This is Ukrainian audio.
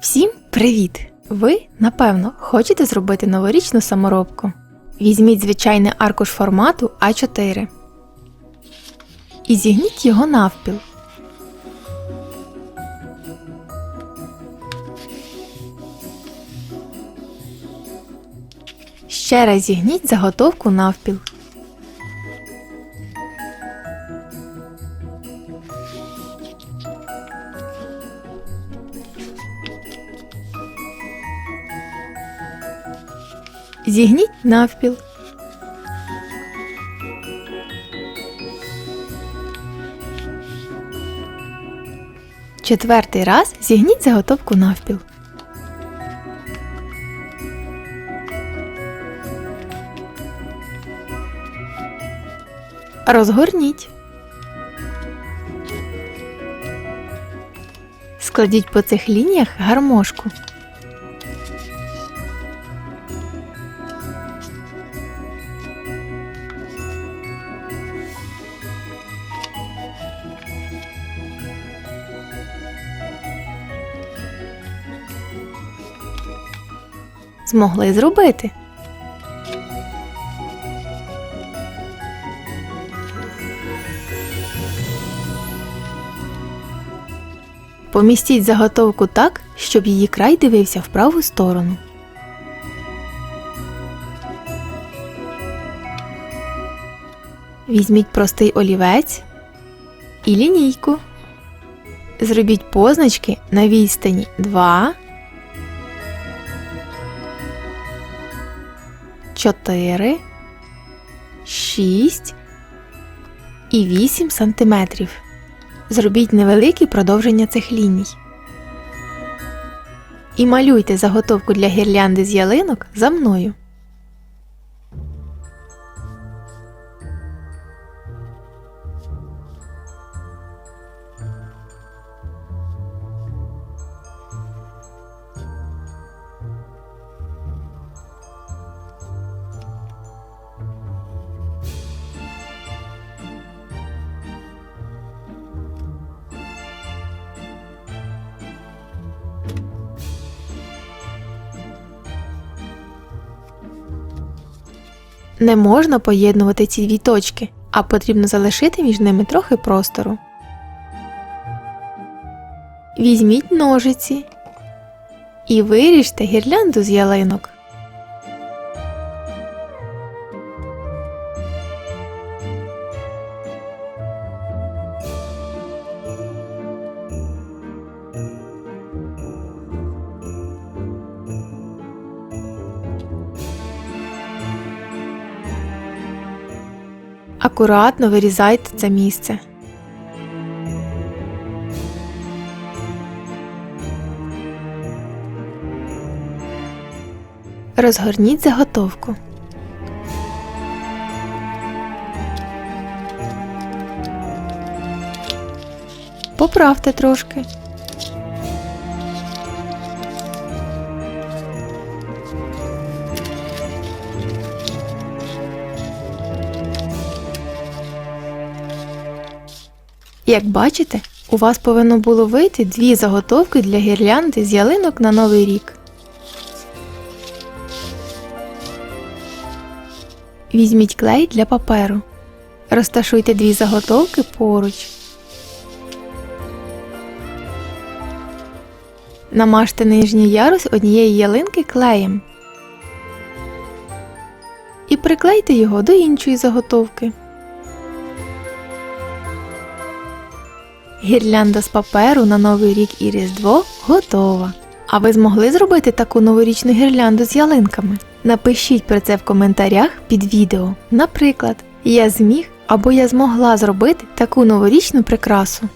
Всім привіт! Ви, напевно, хочете зробити новорічну саморобку. Візьміть звичайний аркуш формату А4 і зігніть його навпіл. Ще раз зігніть заготовку навпіл. Зігніть навпіл. Четвертий раз зігніть заготовку навпіл. Розгорніть. Складіть по цих лініях гармошку. Змогли зробити. Помістіть заготовку так, щоб її край дивився в праву сторону. Візьміть простий олівець і лінійку. Зробіть позначки на відстані 2, 4, 6 і 8 сантиметрів. Зробіть невеликі продовження цих ліній. І малюйте заготовку для гірлянди з ялинок за мною. Не можна поєднувати ці дві точки, а потрібно залишити між ними трохи простору. Візьміть ножиці і виріжте гірлянду з ялинок. Акуратно вирізайте це місце. Розгорніть заготовку. Поправте трошки. Як бачите, у вас повинно було вийти дві заготовки для гірлянди з ялинок на Новий рік. Візьміть клей для паперу. Розташуйте дві заготовки поруч. Намажте нижній ярус однієї ялинки клеєм. І приклейте його до іншої заготовки. Гірлянда з паперу на Новий рік і Різдво готова. А ви змогли зробити таку новорічну гірлянду з ялинками? Напишіть про це в коментарях під відео. Наприклад, я зміг або я змогла зробити таку новорічну прикрасу.